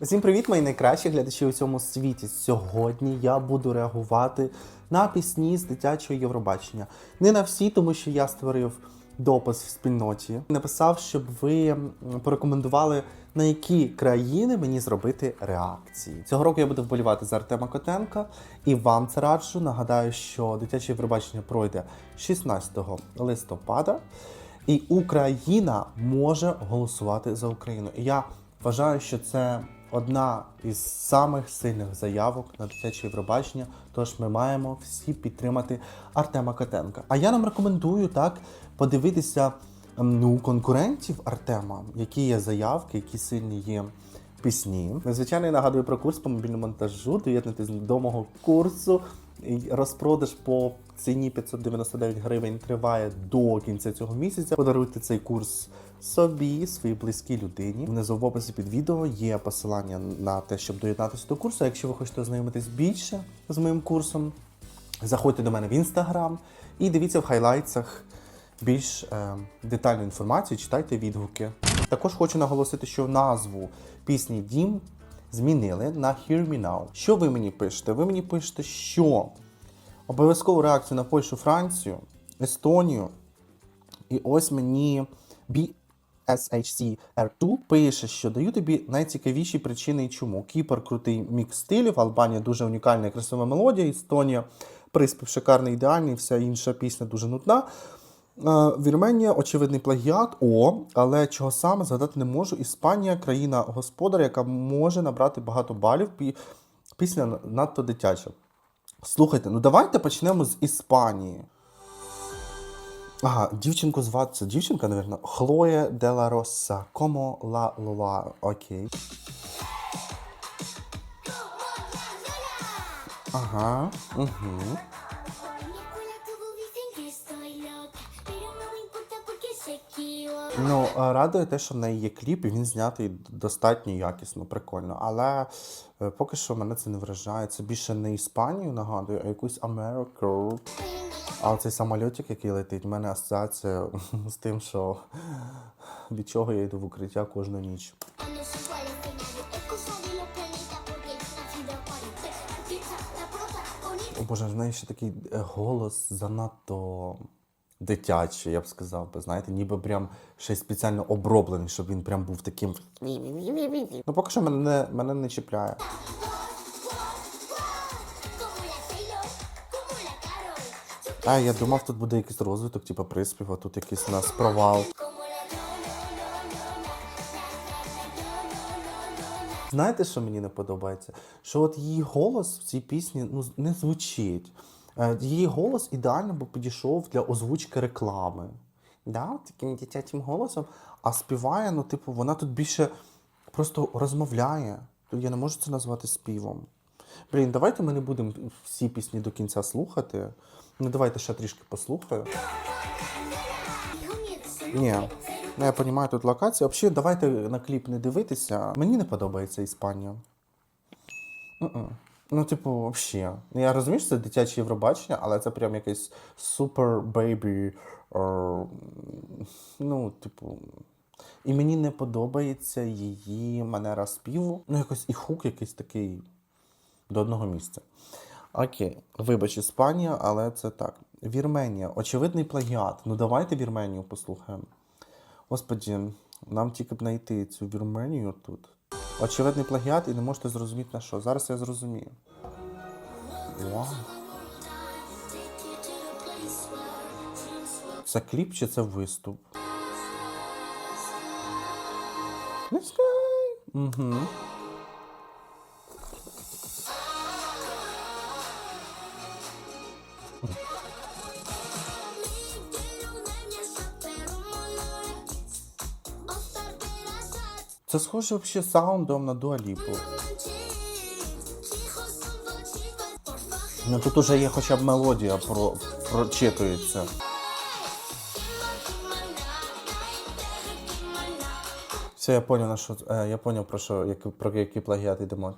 Усім привіт, мої найкращі глядачі у цьому світі. Сьогодні я буду реагувати на пісні з дитячого Євробачення. Не на всі, тому що я створив допис в спільноті. Написав, щоб ви порекомендували, на які країни мені зробити реакції. Цього року я буду вболівати за Артема Котенка і вам це раджу. Нагадаю, що дитяче Євробачення пройде 16 листопада. І Україна може голосувати за Україну. І я вважаю, що це одна із самих сильних заявок на дитяче Євробачення. Тож ми маємо всі підтримати Артема Котенка. А я нам рекомендую так подивитися ем, ну, конкурентів Артема, які є заявки, які сильні є пісні. Звичайно, я нагадую про курс по мобільному монтажу. Доєднатись до мого курсу. Розпродаж по ціні 599 гривень триває до кінця цього місяця. Подаруйте цей курс собі, своїй близькій людині. Внизу в описі під відео є посилання на те, щоб доєднатися до курсу. Якщо ви хочете ознайомитись більше з моїм курсом, заходьте до мене в інстаграм і дивіться в хайлайтсах більш е, детальну інформацію, читайте відгуки. Також хочу наголосити, що назву пісні Дім змінили на Hear Me Now. Що ви мені пишете? Ви мені пишете, що обов'язкову реакцію на Польщу, Францію, Естонію. І ось мені BSHCR2 пише, що даю тобі найцікавіші причини і чому. Кіпр крутий мікс стилів, Албанія дуже унікальна і красива мелодія, Естонія приспів шикарний, ідеальний, вся інша пісня дуже нудна. Е, Вірменія, очевидний плагіат. О, але чого саме згадати не можу. Іспанія країна господар, яка може набрати багато балів. Пі- Пісня надто дитяча. Слухайте, ну давайте почнемо з Іспанії. Ага, дівчинку звати дівчинка, навірно. Хлоє Дела Росса. Комо ла лула. Окей. Ага. Угу. Ну, е, радує те, що в неї є кліп, і він знятий достатньо якісно, прикольно. Але е, поки що мене це не вражає. Це більше не Іспанію нагадує, а якусь Америку. А оцей самольотик, який летить, в мене асоціація з тим, що від чого я йду в укриття кожну ніч. О Боже, в неї ще такий е, голос занадто дитячий, я б сказав би, знаєте, ніби прям ще спеціально оброблений, щоб він прям був таким. Ну, поки що мене, не- мене не чіпляє. А я думав, тут буде якийсь розвиток, типу приспів, а тут якийсь у нас провал. Знаєте, що мені не подобається? Що от її голос в цій пісні ну, не звучить. Е, Її голос ідеально би підійшов для озвучки реклами. Да? Таким дитячим голосом. А співає, ну, типу, вона тут більше просто розмовляє. Я не можу це назвати співом. Блін, давайте ми не будемо всі пісні до кінця слухати. Ну, давайте ще трішки послухаю. Ні. Ну, я розумію, тут локація. Взагалі, давайте на кліп не дивитися. Мені не подобається Іспанія. Мгм. Ну, типу, взагалі. Я розумію, що це дитяче Євробачення, але це прям якийсь супер бейбі. Ну, типу. І мені не подобається її манера співу. Ну, якось і хук якийсь такий до одного місця. Окей, вибач, Іспанія, але це так. Вірменія. Очевидний плагіат. Ну давайте Вірменію послухаємо. Господі, нам тільки б знайти цю Вірменію тут. Очевидний плагіат і не можете зрозуміти на що. Зараз я зрозумію. Вау. Це кліп чи це виступ? Let's go! Угу. Це схоже взагалі саундом на Дуаліпу. Ну тут уже є хоча б мелодія про, прочитується. Все, я поняв, на що е, я поняв про що, як, про який плагіат йдемо.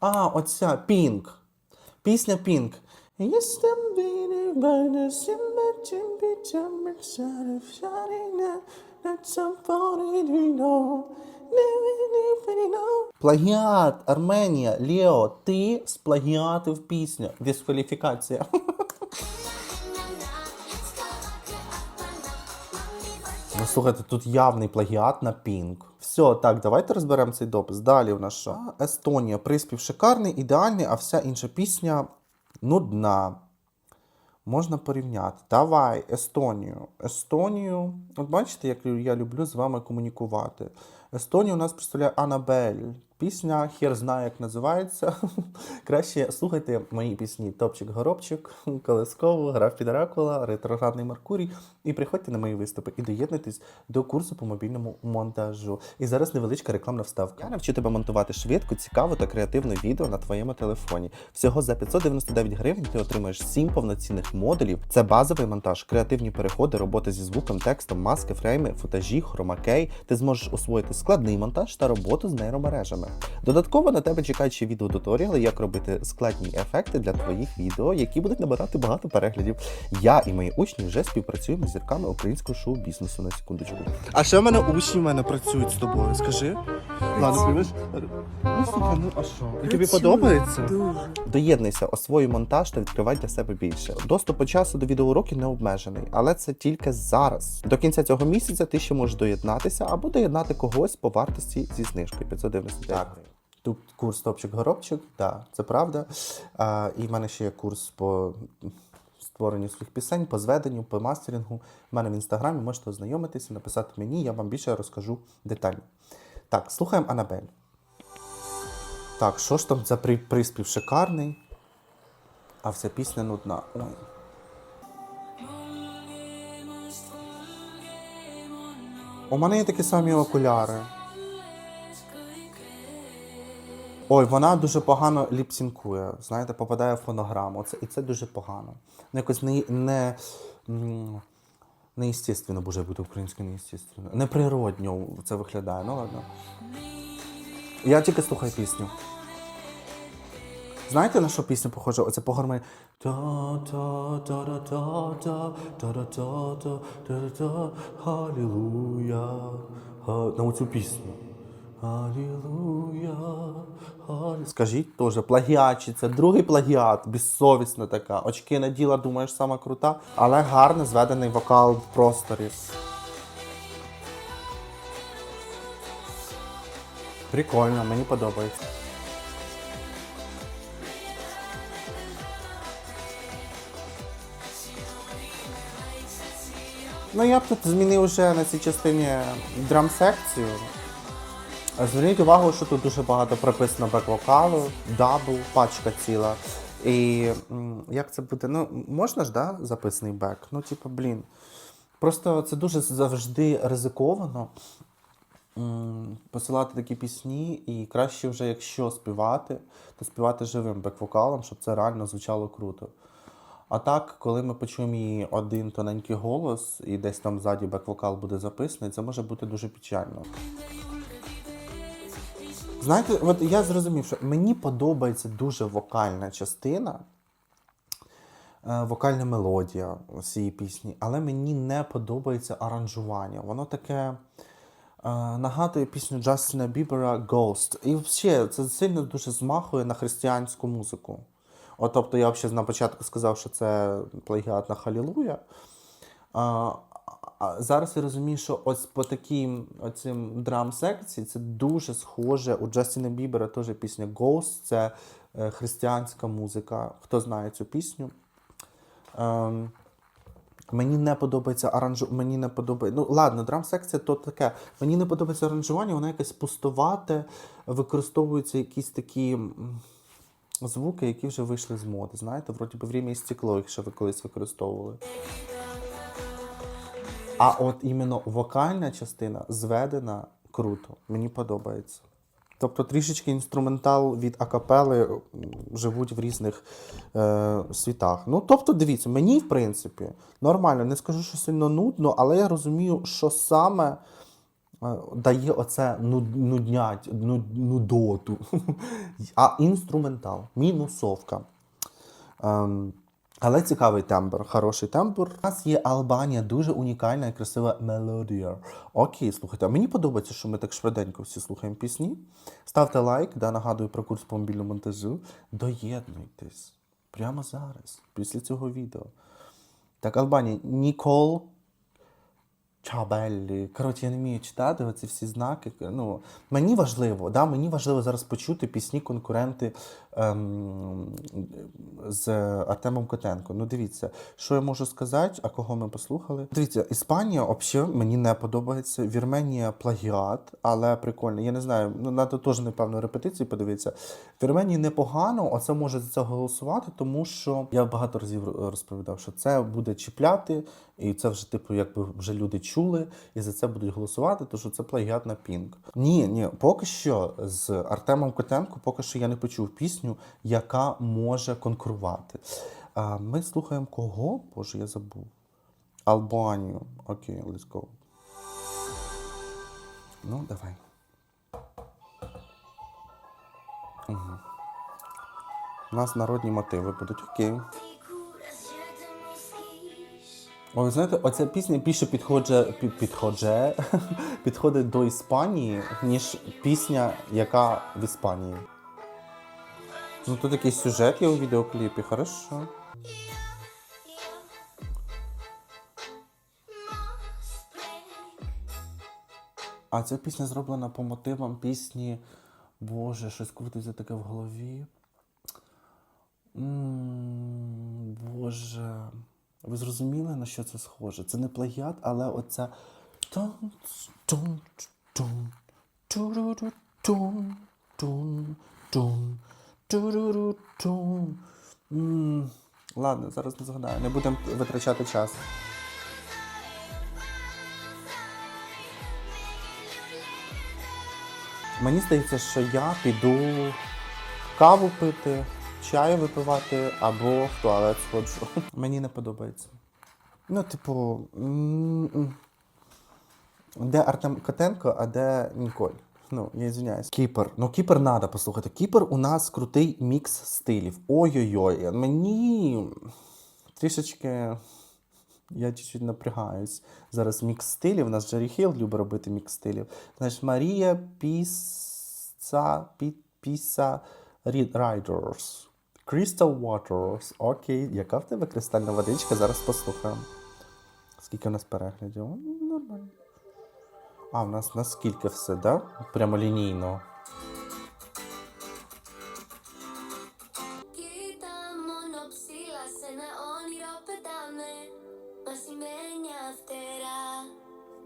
А, оця Пінк. Пісня Пінк. Simmer, chimney, chimney, shut up, shining now. That's some funny, you know. Плагіат, Арменія, Лео, ти сплагіатив пісню. Дискваліфікація. Ну, слухайте, тут явний плагіат на пінк. Все, так, давайте розберемо цей допис. Далі у нас що? Естонія. Приспів шикарний, ідеальний, а вся інша пісня нудна. Можна порівняти. Давай, Естонію. Естонію. От бачите, як я люблю з вами комунікувати. Естонію у нас представляє Анабель. Пісня хер знає, як називається. Краще слухайте мої пісні Топчик Горобчик, Колесково, Граф Підракула, Ретроградний Меркурій. І приходьте на мої виступи і доєднуйтесь до курсу по мобільному монтажу. І зараз невеличка рекламна вставка. Я навчу тебе монтувати швидко, цікаво та креативне відео на твоєму телефоні. Всього за 599 гривень ти отримаєш 7 повноцінних модулів. Це базовий монтаж, креативні переходи, роботи зі звуком, текстом, маски, фрейми, футажі, хромакей. Ти зможеш освоїти складний монтаж та роботу з нейромережами. Додатково на тебе чекають ще відеотуторіали, як робити складні ефекти для твоїх відео, які будуть набирати багато переглядів. Я і мої учні вже співпрацюємо з зірками українського шоу-бізнесу на секундочку. А ще в мене учні в мене працюють з тобою. Скажи. Ладно, приймеш? Ну слухай, ну а що? Тобі подобається? Дуже. Доєднуйся, освоюй монтаж та відкривай для себе більше. Доступ по часу до відеоуроків не обмежений, але це тільки зараз. До кінця цього місяця ти ще можеш доєднатися або доєднати когось по вартості зі знижкою 599. Так. Тут курс топчик горобчик, так, це правда. А, і в мене ще є курс по створенню своїх пісень, по зведенню, по мастерингу. У мене в інстаграмі можете ознайомитися, написати мені, я вам більше розкажу детально. Так, слухаємо Анабель. Так, що ж там за при- приспів шикарний, а вся пісня нудна. Ой. У мене є такі самі окуляри. Ой, вона дуже погано ліпсінкує, знаєте, попадає в фонограму. Це, І це дуже погано. Ну, якось не не, неістественно буде бути українською неістественно. Неприродньо це виглядає, ну ладно. Я тільки слухаю пісню. Знаєте, на що пісня похожа? Оце по гармонії. Халілуя. На оцю пісню. Алілуя, Скажіть теж, плагіатчиця, другий плагіат, безсовісна така. Очки наділа, думаєш, сама крута, але гарно зведений вокал в просторі. Прикольно, мені подобається. Ну, я б тут змінив вже на цій частині драм-секцію. Зверніть увагу, що тут дуже багато прописано бек-вокалу, дабл, пачка ціла. І як це буде? Ну, можна ж, да, записаний бек? Ну, типу, блін. Просто це дуже завжди ризиковано посилати такі пісні, і краще вже, якщо співати, то співати живим бек-вокалом, щоб це реально звучало круто. А так, коли ми почуємо її один тоненький голос, і десь там ззаді бек-вокал буде записаний, це може бути дуже печально. Знаєте, от я зрозумів, що мені подобається дуже вокальна частина, е, вокальна мелодія цієї пісні, але мені не подобається аранжування. Воно таке е, нагадує пісню Джастіна Бібера Ghost. І взагалі це сильно дуже змахує на християнську музику. От, тобто я взагалі на початку сказав, що це плагіат на Халілуя. А, зараз я розумію, що ось по таким оцим драм-секції це дуже схоже. У Джастіна Бібера теж пісня Ghost, це е, християнська музика. Хто знає цю пісню? Ем, Мені не подобається аранжування. Мені не подобається. Ну, ладно, драм-секція то таке. Мені не подобається аранжування, воно якесь пустувате, використовуються якісь такі звуки, які вже вийшли з моди. Знаєте, вроді би время і стекло, ще ви колись використовували. А от іменно вокальна частина зведена круто. Мені подобається. Тобто трішечки інструментал від акапели живуть в різних е, світах. Ну, тобто, дивіться, мені, в принципі, нормально, не скажу, що сильно нудно, але я розумію, що саме е, дає оце нуд- нуднять, нуд- нудоту. А інструментал, мінусовка. Ем, Але цікавий тембр, хороший тембр. У нас є Албанія, дуже унікальна і красива мелодія. Окей, слухайте, а мені подобається, що ми так швиденько всі слухаємо пісні. Ставте лайк, да, нагадую про курс по мобільному монтажу. Доєднуйтесь прямо зараз, після цього відео. Так, Албанія, Нікол Чабеллі. Коротше, я не вмію читати оці всі знаки. Ну, мені важливо, да, мені важливо зараз почути пісні конкуренти ем, з Артемом Котенко. Ну, дивіться, що я можу сказати, а кого ми послухали. Дивіться, Іспанія взагалі мені не подобається. Вірменія плагіат, але прикольно. Я не знаю, ну треба теж, напевно, репетиції подивитися. Вірменії непогано, оце може за це голосувати, тому що я багато разів розповідав, що це буде чіпляти, і це вже, типу, якби вже люди чули, і за це будуть голосувати, тому що це плагіат на пінк. Ні, ні, поки що з Артемом Котенко, поки що я не почув пісню, яка може конкурувати. А ми слухаємо кого? Боже, я забув. Албанію. Окей, let's go. Ну, давай. Угу. У нас народні мотиви будуть окей. Ой, ви знаєте, оця пісня більше підходить, під, підходить, підходить до Іспанії, ніж пісня, яка в Іспанії. Ну тут якийсь сюжет є у відеокліпі, хорошо. А ця пісня зроблена по мотивам пісні. Боже, щось крутиться таке в голові. М, Боже. Ви зрозуміли, на що це схоже? Це не плагіат, але оця. Ладно, зараз не згадаю, не будемо витрачати час. Мені здається, що я піду каву пити, чаю випивати або в туалет сходжу. Мені не подобається. Ну, типу, де Артем Котенко, а де Ніколь. Ну, я извиняюсь. Кіпер. Ну, Кіпер надо послухати. Кіпер у нас крутий мікс стилів. Ой-ой-ой. Мені трішечки. Я чуть-чуть напрягаюсь. Зараз мікс стилів. У нас Джері Хіл любить робити мікс стилів. Знаєш, Марія Піса, Пі, Піса Райдерс. Crystal Waters. Окей, яка в тебе кристальна водичка? Зараз послухаємо. Скільки у нас переглядів? Нормально. А, у нас наскільки все, да? Прямо лінійно.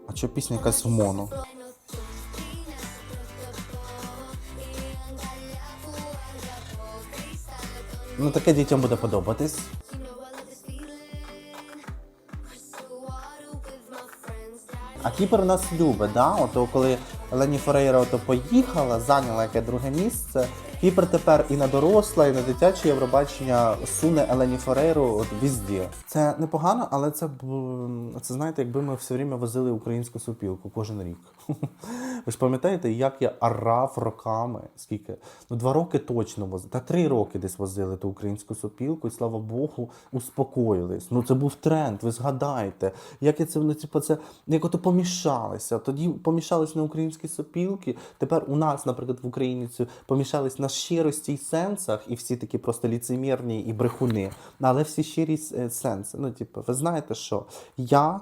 А що пісня якась в моно? Ну, таке дітям буде подобатись. А Кіпер нас любить, да? Ото коли Лені Форейра ото поїхала, зайняла яке друге місце. Кіпер тепер і на доросла, і на дитяче Євробачення суне Елені Форейру от візді. Це непогано, але це це знаєте, якби ми все время возили українську супілку кожен рік. Ви ж пам'ятаєте, як я орав роками? Скільки? Ну, два роки точно возили. Та три роки десь возили ту українську сопілку, і слава Богу, успокоїлись. Ну це був тренд, ви згадайте. Як я це ну, типу, це як ото помішалися. Тоді помішались на українські сопілки. Тепер у нас, наприклад, в Україні це помішались на щирості і сенсах, і всі такі просто ліцемірні і брехуни. Але всі щирі е, сенси. Ну, типу, ви знаєте що? Я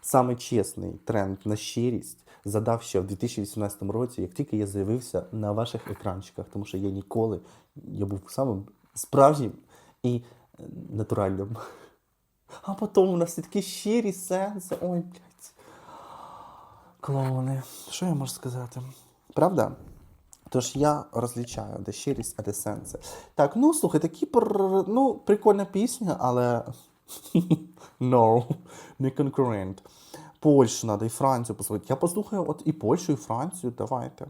саме чесний тренд на щирість задав ще в 2018 році, як тільки я з'явився на ваших екранчиках, тому що я ніколи я був самим справжнім і е, натуральним. А потім у нас такі щирі сенси. Ой, блядь. Клоуни. Що я можу сказати? Правда? Тож я розлічаю, де щирість, а де сенси. Так, ну слухайте, такі ну, прикольна пісня, але no, не конкурент. Польщу треба і Францію послухати. Я послухаю от і Польщу, і Францію. Давайте.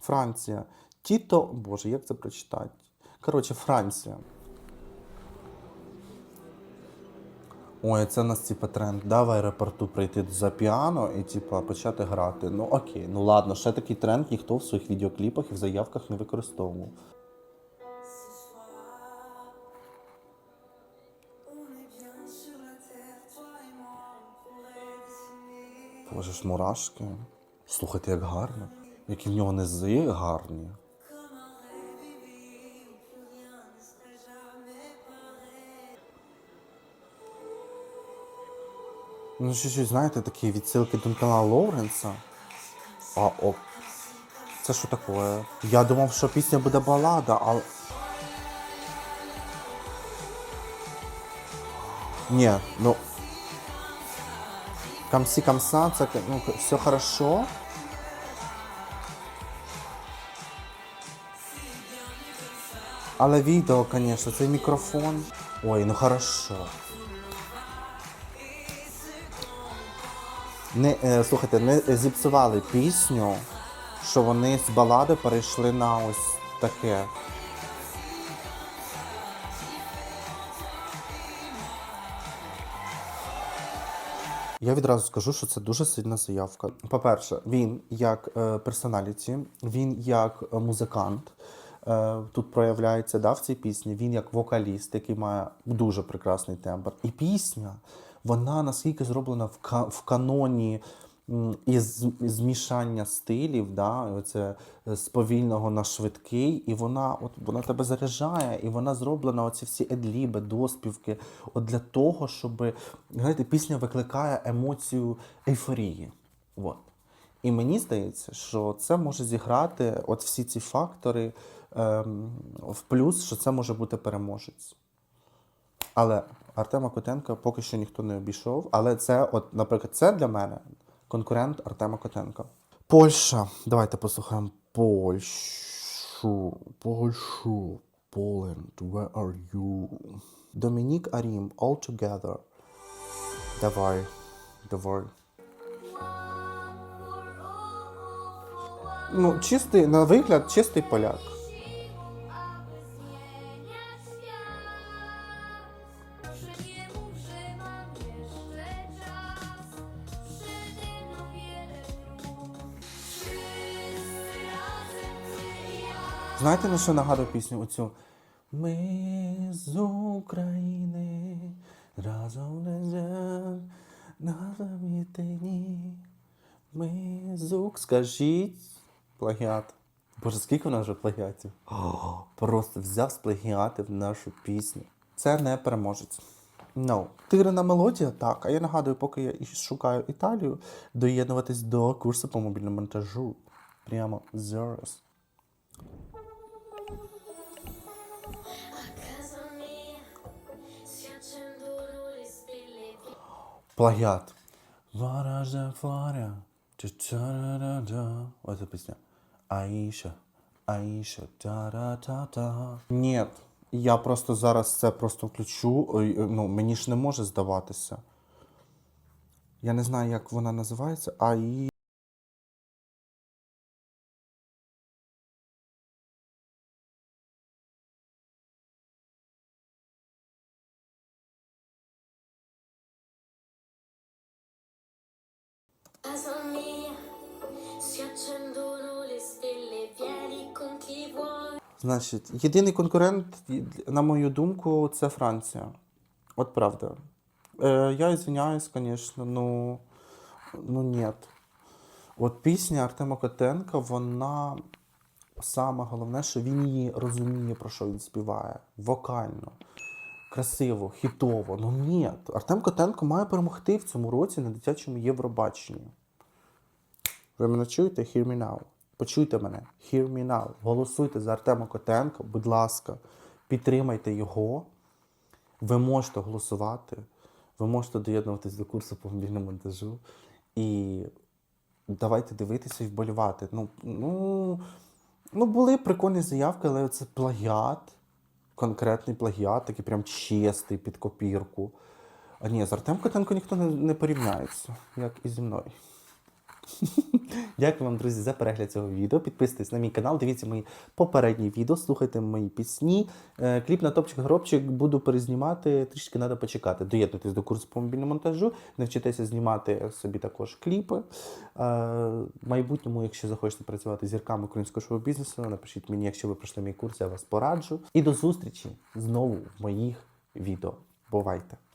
Франція. Тіто. Боже, як це прочитати? Коротше, Франція. Ой, це у нас типа тренд. Да, аеропорту прийти за піано і типа почати грати. Ну окей, ну ладно, ще такий тренд ніхто в своїх відеокліпах і в заявках не використовував. Боже ж мурашки. Слухайте, як гарно. Які в нього низи гарні. Ну, чуть-чуть, знаєте, такі відсилки Дункана Лоуренса. А оп. Це що таке? Я думав, що пісня буде балада, але. Ні, ну. Камсі камса, це ну, все хорошо. Але відео, звісно, цей мікрофон. Ой, ну хорошо. Не, е, слухайте, не зіпсували пісню, що вони з балади перейшли на ось таке. Я відразу скажу, що це дуже сильна заявка. По-перше, він як е, персоналіті, він як е, музикант. Е, тут проявляється да, в цій пісні. Він як вокаліст, який має дуже прекрасний тембр. І пісня, вона наскільки зроблена в, ка- в каноні із змішання стилів, да, і оце е, з повільного на швидкий, і вона от вона тебе заряджає, і вона зроблена оці всі едліби, доспівки, от для того, щоб знаєте, пісня викликає емоцію ейфорії. От. І мені здається, що це може зіграти от всі ці фактори ем, в плюс, що це може бути переможець. Але Артема Котенка поки що ніхто не обійшов. Але це, от, наприклад, це для мене конкурент Артема Котенка. Польща. Давайте послухаємо Польщу. Польщу. Poland, where are you? Домінік Арім, All Together. Давай. Давай. Ну, чистий, на вигляд, чистий поляк. Знаєте, на що нагадує пісню оцю? Ми з України разом лежать на. Ми з. Скажіть плагіат. Боже, скільки в нас вже плагіатів? О, просто взяв сплагіатив нашу пісню. Це не переможець. No. Тигрина мелодія, так. А я нагадую, поки я шукаю Італію, доєднуватись до курсу по мобільному монтажу. Прямо зараз. Плагіат. Ваража фаря. Ось ця пісня. Аїша. Аїша. Та-ра-та-та. Ні. Я просто зараз це просто включу. Ну, мені ж не може здаватися. Я не знаю, як вона називається. Аї. Значить, єдиний конкурент, на мою думку, це Франція. От правда. Е, я извиняюсь, звісно, ну, ну нет. От пісня Артема Котенка, вона саме головне, що він її розуміє, про що він співає. Вокально, красиво, хітово. Ну ні. Артем Котенко має перемогти в цьому році на дитячому Євробаченні. Ви мене чуєте? Hear me now. Почуйте мене. Hear me now. Голосуйте за Артема Котенка, будь ласка, підтримайте його. Ви можете голосувати, ви можете доєднуватись до курсу по мобільному монтажу. І давайте дивитися і вболівати. Ну, ну, ну були прикольні заявки, але це плагіат, конкретний плагіат, такий прям чистий під копірку. А ні, з Артем Котенко ніхто не, не порівняється, як і зі мною. Дякую вам, друзі, за перегляд цього відео. Підписуйтесь на мій канал, дивіться мої попередні відео, слухайте мої пісні. Е, Кліп на топчик гробчик буду перезнімати, трішки треба почекати. Доєднуйтесь до курсу по мобільному монтажу, навчитеся знімати собі також кліпи. Е, В майбутньому, якщо захочете працювати зірками українського шоу-бізнесу, напишіть мені, якщо ви пройшли мій курс, я вас пораджу. І до зустрічі знову в моїх відео. Бувайте!